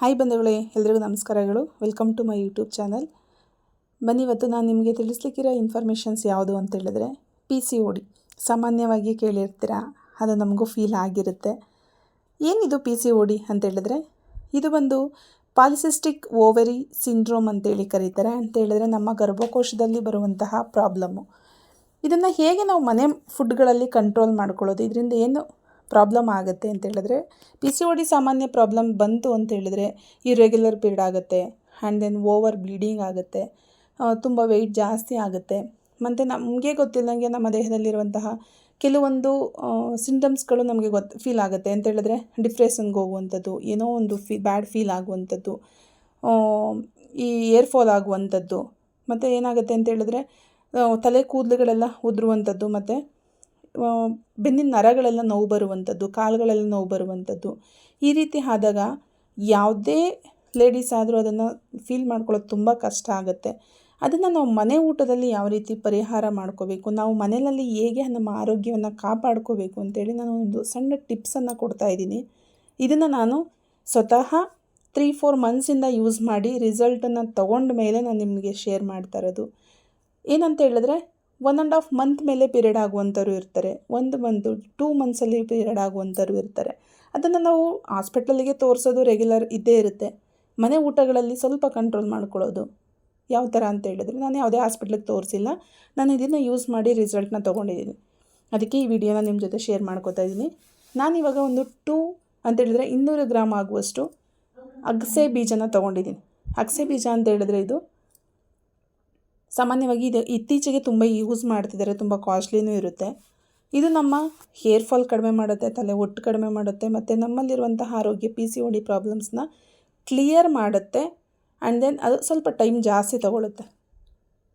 Hi ಬಂಧುಗಳೇ, ಎಲ್ರಿಗೂ ನಮಸ್ಕಾರಗಳು. Welcome to my YouTube channel ಬನ್ನಿ, ಇವತ್ತು ನಾನು ನಿಮಗೆ ತಿಳಿಸ್ಲಿಕ್ಕಿರೋ ಇನ್ಫಾರ್ಮೇಷನ್ಸ್ ಯಾವುದು ಅಂತ ಹೇಳಿದ್ರೆ ಪಿ ಸಿ ಓ ಡಿ ಸಾಮಾನ್ಯವಾಗಿ ಕೇಳಿರ್ತೀರ, ಅದು ನಮಗೂ ಫೀಲ್ ಆಗಿರುತ್ತೆ. ಏನಿದು ಪಿ ಸಿ ಓ ಡಿ ಅಂತ ಹೇಳಿದ್ರೆ, ಇದು ಬಂದು ಪಾಲಿಸಿಸ್ಟಿಕ್ ಓವರಿ ಸಿಂಡ್ರೋಮ್ ಅಂತೇಳಿ ಕರೀತಾರೆ. ಅಂತ ಹೇಳಿದ್ರೆ, ನಮ್ಮ ಗರ್ಭಕೋಶದಲ್ಲಿ ಬರುವಂತಹ ಪ್ರಾಬ್ಲಮ್ಮು ಇದನ್ನು ಹೇಗೆ ನಾವು ಮನೆ ಫುಡ್ಗಳಲ್ಲಿ ಕಂಟ್ರೋಲ್ ಮಾಡ್ಕೊಳ್ಳೋದು? ಇದರಿಂದ ಏನು ಪ್ರಾಬ್ಲಮ್ ಆಗುತ್ತೆ ಅಂತ ಹೇಳಿದ್ರೆ ಪಿ ಸಿ ಓ ಡಿ ಸಾಮಾನ್ಯ ಪ್ರಾಬ್ಲಮ್ ಬಂತು ಅಂತ ಹೇಳಿದ್ರೆ ಇರೆಗ್ಯುಲರ್ ಪೀರಿಯಡ್ ಆಗುತ್ತೆ ಆ್ಯಂಡ್ ದೆನ್ ಓವರ್ ಬ್ಲೀಡಿಂಗ್ ಆಗುತ್ತೆ ತುಂಬ ವೆಯ್ಟ್ ಜಾಸ್ತಿ ಆಗುತ್ತೆ. ಮತ್ತು ನಮಗೆ ಗೊತ್ತಿಲ್ಲದಂಗೆ ನಮ್ಮ ದೇಹದಲ್ಲಿರುವಂತಹ ಕೆಲವೊಂದು ಸಿಂಟಮ್ಸ್ಗಳು ನಮಗೆ ಗೊತ್ತು ಫೀಲ್ ಆಗುತ್ತೆ ಅಂತ ಹೇಳಿದ್ರೆ ಡಿಪ್ರೆಷನ್ಗೆ ಹೋಗುವಂಥದ್ದು, ಏನೋ ಒಂದು ಫೀ ಬ್ಯಾಡ್ ಫೀಲ್ ಆಗುವಂಥದ್ದು ಈ ಏರ್ ಫಾಲ್ ಆಗುವಂಥದ್ದು, ಮತ್ತು ಏನಾಗುತ್ತೆ ಅಂತ ಹೇಳಿದ್ರೆ ತಲೆ ಕೂದಲುಗಳೆಲ್ಲ ಉದುರುವಂಥದ್ದು, ಮತ್ತು ಬೆನ್ನಿನ ನರಗಳೆಲ್ಲ ನೋವು ಬರುವಂಥದ್ದು, ಕಾಲುಗಳೆಲ್ಲ ನೋವು ಬರುವಂಥದ್ದು, ಈ ರೀತಿ ಆದಾಗ ಯಾವುದೇ ಲೇಡೀಸ್ ಆದರೂ ಅದನ್ನು ಫೀಲ್ ಮಾಡ್ಕೊಳ್ಳೋದು ತುಂಬ ಕಷ್ಟ ಆಗುತ್ತೆ. ಅದನ್ನು ನಾವು ಮನೆ ಊಟದಲ್ಲಿ ಯಾವ ರೀತಿ ಪರಿಹಾರ ಮಾಡ್ಕೋಬೇಕು, ನಾವು ಮನೆಯಲ್ಲಿ ಹೇಗೆ ನಮ್ಮ ಆರೋಗ್ಯವನ್ನು ಕಾಪಾಡ್ಕೋಬೇಕು ಅಂತೇಳಿ ನಾನು ಒಂದು ಸಣ್ಣ ಟಿಪ್ಸನ್ನು ಕೊಡ್ತಾ ಇದ್ದೀನಿ. ಇದನ್ನು ನಾನು ಸ್ವತಃ ತ್ರೀ ಫೋರ್ ಮಂತ್ಸಿಂದ ಯೂಸ್ ಮಾಡಿ ರಿಸಲ್ಟನ್ನು ತೊಗೊಂಡ ಮೇಲೆ ನಾನು ನಿಮಗೆ ಶೇರ್ ಮಾಡ್ತಾ ಇರೋದು. ಏನಂತ ಹೇಳಿದ್ರೆ ಒನ್ ಆ್ಯಂಡ್ ಹಾಫ್ ಮಂತ್ ಮೇಲೆ ಪೀರಿಯಡ್ ಆಗುವಂಥವ್ರು ಇರ್ತಾರೆ. ಒಂದು ಮಂತ್ ಟೂ ಮಂತ್ಸಲ್ಲಿ ಪೀರಿಯಡ್ ಆಗುವಂಥವ್ರು ಇರ್ತಾರೆ. ಅದನ್ನು ನಾವು ಹಾಸ್ಪಿಟ್ಲಲ್ಲಿಗೆ ತೋರಿಸೋದು ರೆಗ್ಯುಲರ್ ಇದ್ದೇ ಇರುತ್ತೆ. ಮನೆ ಊಟಗಳಲ್ಲಿ ಸ್ವಲ್ಪ ಕಂಟ್ರೋಲ್ ಮಾಡ್ಕೊಳ್ಳೋದು. ಯಾವ ಥರ ಅಂತ ಹೇಳಿದ್ರೆ ನಾನು ಯಾವುದೇ ಹಾಸ್ಪಿಟ್ಲಿಗೆ ತೋರಿಸಿಲ್ಲ. ನಾನು ಇದನ್ನು ಯೂಸ್ ಮಾಡಿ ರಿಸಲ್ಟ್ನ ತೊಗೊಂಡಿದ್ದೀನಿ ಅದಕ್ಕೆ ಈ ವಿಡಿಯೋನ ನಿಮ್ಮ ಜೊತೆ ಶೇರ್ ಮಾಡ್ಕೋತಾ ಇದ್ದೀನಿ ನಾನಿವಾಗ ಒಂದು ಟೂ ಅಂತ ಹೇಳಿದ್ರೆ ಇನ್ನೂರು ಗ್ರಾಮ್ ಆಗುವಷ್ಟು ಅಗಸೆ ಬೀಜನ ತೊಗೊಂಡಿದ್ದೀನಿ ಅಗಸೆ ಬೀಜ ಅಂತ ಹೇಳಿದ್ರೆ ಇದು ಸಾಮಾನ್ಯವಾಗಿ ಇದು ಇತ್ತೀಚೆಗೆ ತುಂಬ ಯೂಸ್ ಮಾಡ್ತಿದ್ದಾರೆ ತುಂಬ ಕಾಸ್ಟ್ಲಿನೂ ಇರುತ್ತೆ. ಇದು ನಮ್ಮ ಹೇರ್ ಫಾಲ್ ಕಡಿಮೆ ಮಾಡುತ್ತೆ, ತಲೆ ಒಟ್ಟು ಕಡಿಮೆ ಮಾಡುತ್ತೆ, ಮತ್ತು ನಮ್ಮಲ್ಲಿರುವಂತಹ ಆರೋಗ್ಯ ಪಿ ಸಿ ಒ ಡಿ ಪ್ರಾಬ್ಲಮ್ಸ್ನ ಕ್ಲಿಯರ್ ಮಾಡುತ್ತೆ ಆ್ಯಂಡ್ ದೆನ್ ಅದು ಸ್ವಲ್ಪ ಟೈಮ್ ಜಾಸ್ತಿ ತಗೊಳುತ್ತೆ.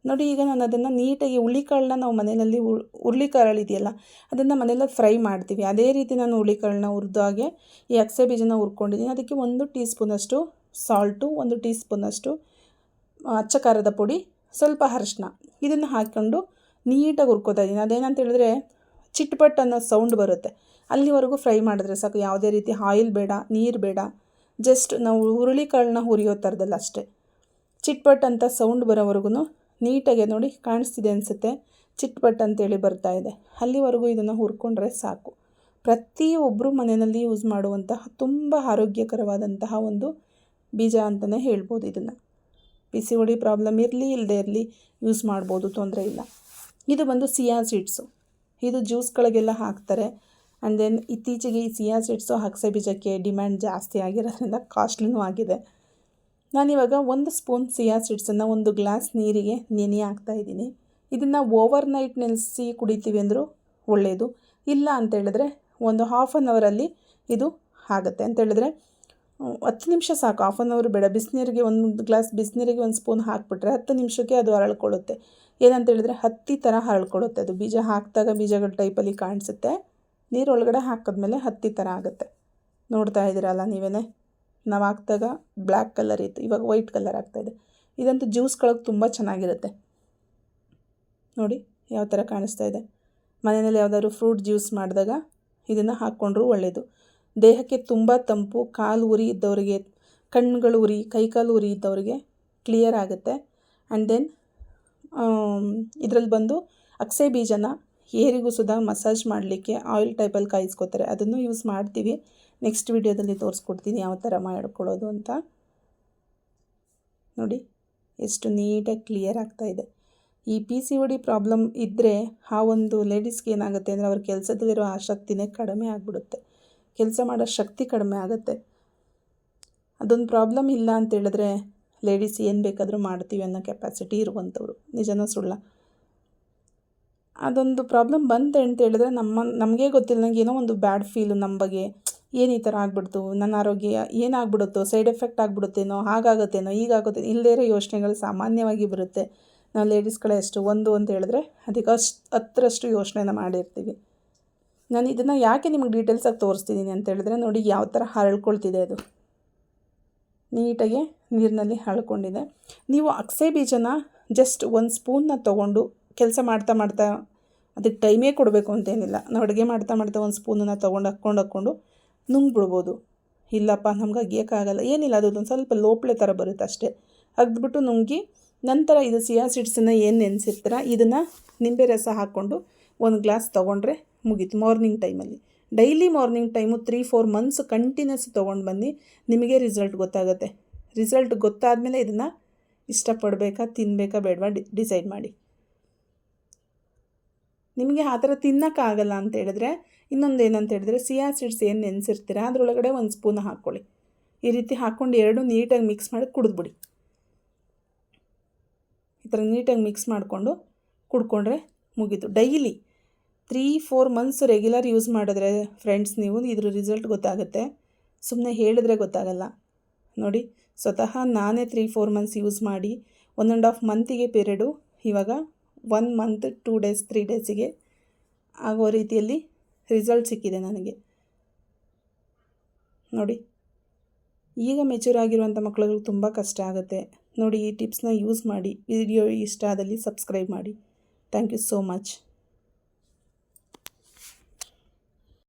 ನೋಡಿ, ಈಗ ನಾನು ಅದನ್ನು ನೀಟಾಗಿ ಹುಳಿಕಾಳನ್ನ ನಾವು ಮನೆಯಲ್ಲಿ ಹುರುಳಿಕಾಳು ಇದೆಯಲ್ಲ, ಅದನ್ನು ಮನೆಯಲ್ಲಿ ಫ್ರೈ ಮಾಡ್ತೀವಿ. ಅದೇ ರೀತಿ ನಾನು ಹುರುಳಿಕಾಳನ್ನ ಹುರಿದು ಹಾಗೆ ಈ ಅಕ್ಸೆ ಬೀಜನ ಹುರ್ಕೊಂಡಿದ್ದೀನಿ. ಅದಕ್ಕೆ ಒಂದು ಟೀ ಸ್ಪೂನಷ್ಟು ಸಾಲ್ಟು ಒಂದು ಟೀ ಸ್ಪೂನಷ್ಟು ಅಚ್ಚ ಖಾರದ ಪುಡಿ ಸ್ವಲ್ಪ ಅರಶಿನ ಇದನ್ನು ಹಾಕ್ಕೊಂಡು ನೀಟಾಗಿ ಹುರ್ಕೋತಾ ಇದ್ದೀನಿ. ಅದೇನಂತ ಹೇಳಿದ್ರೆ ಚಿಟ್ಪಟ್ ಅನ್ನೋ ಸೌಂಡ್ ಬರುತ್ತೆ. ಅಲ್ಲಿವರೆಗೂ ಫ್ರೈ ಮಾಡಿದ್ರೆ ಸಾಕು. ಯಾವುದೇ ರೀತಿ ಆಯಿಲ್ ಬೇಡ, ನೀರು ಬೇಡ. ಜಸ್ಟ್ ನಾವು ಹುರುಳಿಕಾಳನ್ನ ಹುರಿಯೋ ಥರದಲ್ಲ ಅಷ್ಟೇ. ಚಿಟ್ಪಟ್ ಅಂತ ಸೌಂಡ್ ಬರೋವರೆಗೂ ನೀಟಾಗಿ ನೋಡಿ ಕಾಣಿಸ್ತಿದೆ ಅನಿಸುತ್ತೆ. ಚಿಟ್ಪಟ್ ಅಂತೇಳಿ ಬರ್ತಾ ಇದೆ. ಅಲ್ಲಿವರೆಗೂ ಇದನ್ನು ಹುರ್ಕೊಂಡ್ರೆ ಸಾಕು. ಪ್ರತಿಯೊಬ್ಬರು ಮನೆಯಲ್ಲಿ ಯೂಸ್ ಮಾಡುವಂತಹ ತುಂಬ ಆರೋಗ್ಯಕರವಾದಂತಹ ಒಂದು ಬೀಜ ಅಂತಲೇ ಹೇಳ್ಬೋದು ಇದನ್ನು. P C O D problem ಇರಲಿ ಇಲ್ಲದೆ ಇರಲಿ ಯೂಸ್ ಮಾಡ್ಬೋದು, ತೊಂದರೆ ಇಲ್ಲ. ಇದು ಬಂದು ಸಿಯಾ ಸೀಡ್ಸು ಇದು ಜ್ಯೂಸ್ಗಳಿಗೆಲ್ಲ ಹಾಕ್ತಾರೆ. ಆ್ಯಂಡ್ ದೆನ್ ಇತ್ತೀಚೆಗೆ ಈ ಸಿಯಾ ಸೀಡ್ಸು ಅಗಸೆ ಬೀಜಕ್ಕೆ ಡಿಮ್ಯಾಂಡ್ ಜಾಸ್ತಿ ಆಗಿರೋದ್ರಿಂದ ಕಾಸ್ಟ್ಲಿನೂ ಆಗಿದೆ. ನಾನಿವಾಗ ಒಂದು ಸ್ಪೂನ್ ಸಿಯಾ ಸೀಡ್ಸನ್ನು ಒಂದು ಗ್ಲಾಸ್ ನೀರಿಗೆ ನೆನೆ ಹಾಕ್ತಾಯಿದ್ದೀನಿ ಇದನ್ನು ಓವರ್ ನೈಟ್ ನೆನೆಸಿ ಕುಡಿತೀವಿ ಅಂದರೂ ಒಳ್ಳೆಯದು ಇಲ್ಲ ಅಂತೇಳಿದ್ರೆ ಒಂದು ಹಾಫ್ ಆನ್ ಅವರಲ್ಲಿ ಇದು ಆಗುತ್ತೆ. ಅಂತ ಹೇಳಿದ್ರೆ ಹತ್ತು ನಿಮಿಷ ಸಾಕು. ಹಾಫ್ ಆನ್ ಅವರ್ ಬೇಡ. ಬಿಸಿನೀರಿಗೆ ಒಂದು ಗ್ಲಾಸ್ ಬಿಸಿನೀರಿಗೆ ಒಂದು ಸ್ಪೂನ್ ಹಾಕಿಬಿಟ್ರೆ ಹತ್ತು ನಿಮಿಷಕ್ಕೆ ಅದು ಅರಳ್ಕೊಳ್ಳುತ್ತೆ. ಏನಂತ ಹೇಳಿದ್ರೆ ಹತ್ತಿ ಥರ ಹರಳ್ಕೊಳ್ಳುತ್ತೆ ಅದು. ಬೀಜ ಹಾಕಿದಾಗ ಬೀಜಗಳ ಟೈಪಲ್ಲಿ ಕಾಣಿಸುತ್ತೆ. ನೀರು ಒಳಗಡೆ ಹಾಕಿದ್ಮೇಲೆ ಹತ್ತಿ ಥರ ಆಗುತ್ತೆ. ನೋಡ್ತಾ ಇದ್ದೀರಲ್ಲ ನೀವೇ ನಾವು ಹಾಕಿದಾಗ ಬ್ಲ್ಯಾಕ್ ಕಲರ್ ಇತ್ತು. ಇವಾಗ ವೈಟ್ ಕಲರ್ ಆಗ್ತಾಯಿದೆ ಇದಂತೂ ಜ್ಯೂಸ್ಗಳಿಗೆ ತುಂಬ ಚೆನ್ನಾಗಿರುತ್ತೆ. ನೋಡಿ ಯಾವ ಥರ ಕಾಣಿಸ್ತಾ ಇದೆ. ಮನೆಯಲ್ಲಿ ಯಾವುದಾದ್ರು ಫ್ರೂಟ್ ಜ್ಯೂಸ್ ಮಾಡಿದಾಗ ಇದನ್ನು ಹಾಕ್ಕೊಂಡ್ರೂ ಒಳ್ಳೆಯದು ದೇಹಕ್ಕೆ ತುಂಬ ತಂಪು, ಕಾಲು ಉರಿ ಇದ್ದವರಿಗೆ, ಕಣ್ಣುಗಳು ಉರಿ, ಕೈಕಾಲು ಉರಿ ಇದ್ದವರಿಗೆ ಕ್ಲಿಯರ್ ಆಗುತ್ತೆ. ಆ್ಯಂಡ್ ದೆನ್ ಇದರಲ್ಲಿ ಬಂದು ಅಕ್ಸೆ ಬೀಜನ ಏರಿಗೂ ಸುದ ಮಸಾಜ್ ಮಾಡಲಿಕ್ಕೆ ಆಯಿಲ್ ಟೈಪಲ್ಲಿ ಕಾಯಿಸ್ಕೋತಾರೆ. ಅದನ್ನು ಯೂಸ್ ಮಾಡ್ತೀವಿ. ನೆಕ್ಸ್ಟ್ ವಿಡಿಯೋದಲ್ಲಿ ತೋರಿಸ್ಕೊಡ್ತೀನಿ ಯಾವ ಥರ ಮಾಡ್ಕೊಳ್ಳೋದು ಅಂತ. ನೋಡಿ, ಎಷ್ಟು ನೀಟಾಗಿ ಕ್ಲಿಯರ್ ಆಗ್ತಾ ಇದೆ. ಈ P C O D problem ಇದ್ದರೆ ಆ ಒಂದು ಲೇಡೀಸ್ಗೆ ಏನಾಗುತ್ತೆ ಅಂದರೆ ಅವ್ರ ಕೆಲಸದಲ್ಲಿರೋ ಆಸಕ್ತಿನೇ ಕಡಿಮೆ ಆಗಿಬಿಡುತ್ತೆ. ಕೆಲಸ ಮಾಡೋ ಶಕ್ತಿ ಕಡಿಮೆ ಆಗುತ್ತೆ. ಅದೊಂದು ಪ್ರಾಬ್ಲಮ್ ಇಲ್ಲ ಅಂತ ಹೇಳಿದ್ರೆ ಲೇಡೀಸ್ ಏನು ಬೇಕಾದರೂ ಮಾಡ್ತೀವಿ ಅನ್ನೋ ಕೆಪಾಸಿಟಿ ಇರುವಂಥವ್ರು. ನಿಜನೂ ಸುಳ್ಳ? ಅದೊಂದು ಪ್ರಾಬ್ಲಮ್ ಬಂತು ಅಂತ ಹೇಳಿದ್ರೆ, ನಮ್ಮ ಗೊತ್ತಿಲ್ಲ ನನಗೆ ಏನೋ ಒಂದು ಬ್ಯಾಡ್ ಫೀಲು ನಮ್ಮ ಬಗ್ಗೆ. ಏನು ಈ ಥರ ಆಗ್ಬಿಡ್ತು? ನನ್ನ ಆರೋಗ್ಯ ಏನಾಗ್ಬಿಡುತ್ತೋ ಸೈಡ್ ಎಫೆಕ್ಟ್ ಆಗ್ಬಿಡುತ್ತೇನೋ? ಹಾಗಾಗುತ್ತೇನೋ? ಹೀಗಾಗುತ್ತೆ ಇಲ್ಲದೇ ಇರೋ ಯೋಚನೆಗಳು ಸಾಮಾನ್ಯವಾಗಿ ಬರುತ್ತೆ. ನಾವು ಲೇಡೀಸ್ಗಳೇ ಎಷ್ಟು ಒಂದು ಅಂತ ಹೇಳಿದ್ರೆ, ಅದಕ್ಕೆ ಅಷ್ಟು, ಹತ್ತರಷ್ಟು ಯೋಚನೆನ ಮಾಡಿರ್ತೀವಿ. ನಾನು ಇದನ್ನು ಯಾಕೆ ನಿಮಗೆ ಡೀಟೇಲ್ಸಾಗಿ ತೋರಿಸ್ತಿದ್ದೀನಿ ಅಂತ ಹೇಳಿದ್ರೆ ನೋಡಿ ಯಾವ ಥರ ಹರಳ್ಕೊಳ್ತಿದೆ ಅದು. ನೀಟಾಗಿ ನೀರಿನಲ್ಲಿ ಹರಳ್ಕೊಂಡಿದೆ. ನೀವು ಅಕ್ಸೆ ಬೀಜನ ಜಸ್ಟ್ ಒಂದು ಸ್ಪೂನ್ನ ತೊಗೊಂಡು ಕೆಲಸ ಮಾಡ್ತಾ ಮಾಡ್ತಾ ಅದಕ್ಕೆ ಟೈಮೇ ಕೊಡಬೇಕು ಅಂತೇನಿಲ್ಲ. ನಾವು ಅಡುಗೆ ಮಾಡ್ತಾ ಮಾಡ್ತಾ ಒಂದು ಸ್ಪೂನನ್ನು ತೊಗೊಂಡು ಹಾಕ್ಕೊಂಡು ಹಾಕ್ಕೊಂಡು ನುಂಗ್ಬಿಡ್ಬೋದು. ಇಲ್ಲಪ್ಪ, ನಮ್ಗೆ ಅಗಿಯೋಕ್ಕಾಗಲ್ಲ ಏನಿಲ್ಲ, ಅದು ಒಂದು ಸ್ವಲ್ಪ ಲೋಪ್ಳೆ ಥರ ಬರುತ್ತೆ ಅಷ್ಟೇ. ಅಗ್ದ್ಬಿಟ್ಟು ನುಂಗಿ ನಂತರ ಇದು ಸಿಯಾ ಸೀಡ್ಸನ್ನು ಏನು ನೆನೆಸಿರ್ತೀರ? ಇದನ್ನು ನಿಂಬೆ ರಸ ಹಾಕ್ಕೊಂಡು ಒಂದು ಗ್ಲಾಸ್ ತೊಗೊಂಡ್ರೆ ಮುಗೀತು ಮಾರ್ನಿಂಗ್ ಟೈಮಲ್ಲಿ. Daily morning time three four months continuous ತೊಗೊಂಡು ಬನ್ನಿ, ನಿಮಗೆ ರಿಸಲ್ಟ್ ಗೊತ್ತಾಗುತ್ತೆ. ರಿಸಲ್ಟ್ ಗೊತ್ತಾದಮೇಲೆ ಇದನ್ನು ಇಷ್ಟಪಡಬೇಕಾ ತಿನ್ನಬೇಕಾ ಬೇಡವಾ ಡಿಸೈಡ್ ಮಾಡಿ. ನಿಮಗೆ ಆ ಥರ ತಿನ್ನೋಕ್ಕಾಗಲ್ಲ ಅಂತ ಹೇಳಿದ್ರೆ, ಇನ್ನೊಂದು ಏನಂತ ಹೇಳಿದ್ರೆ, ಸಿಯಾ ಸೀಡ್ಸ್ ಏನು ನೆನೆಸಿರ್ತೀರ, ಅದರೊಳಗಡೆ ಒಂದು ಸ್ಪೂನ್ ಹಾಕ್ಕೊಳ್ಳಿ. ಈ ರೀತಿ ಹಾಕ್ಕೊಂಡು ಎರಡು ನೀಟಾಗಿ ಮಿಕ್ಸ್ ಮಾಡಿ ಕುಡಿದ್ಬಿಡಿ. ಈ ಥರ ನೀಟಾಗಿ ಮಿಕ್ಸ್ ಮಾಡಿಕೊಂಡು ಕುಡ್ಕೊಂಡ್ರೆ ಮುಗೀತು. Daily three four months regular use ಮಾಡಿದ್ರೆ ಫ್ರೆಂಡ್ಸ್ ನೀವು, ಇದ್ರ ರಿಸಲ್ಟ್ ಗೊತ್ತಾಗುತ್ತೆ. ಸುಮ್ಮನೆ ಹೇಳಿದ್ರೆ ಗೊತ್ತಾಗಲ್ಲ. ನೋಡಿ, ಸ್ವತಃ ನಾನೇ ತ್ರೀ ಫೋರ್ ಮಂತ್ಸ್ ಯೂಸ್ ಮಾಡಿ ಒನ್ ಆ್ಯಂಡ್ ಆಫ್ ಮಂತಿಗೆ ಪೀರಿಯಡು ಇವಾಗ one month two days three ಡೇಸಿಗೆ ಆಗೋ ರೀತಿಯಲ್ಲಿ ರಿಸಲ್ಟ್ ಸಿಕ್ಕಿದೆ ನನಗೆ. ನೋಡಿ, ಈಗ ಮೆಚೂರ್ ಆಗಿರುವಂಥ ಮಕ್ಕಳುಗಳು ತುಂಬ ಕಷ್ಟ ಆಗುತ್ತೆ. ನೋಡಿ, ಈ ಟಿಪ್ಸ್ನ ಯೂಸ್ ಮಾಡಿ ವಿಡಿಯೋ ಇಷ್ಟ ಆದಲ್ಲಿ ಸಬ್ಸ್ಕ್ರೈಬ್ ಮಾಡಿ. Thank you so much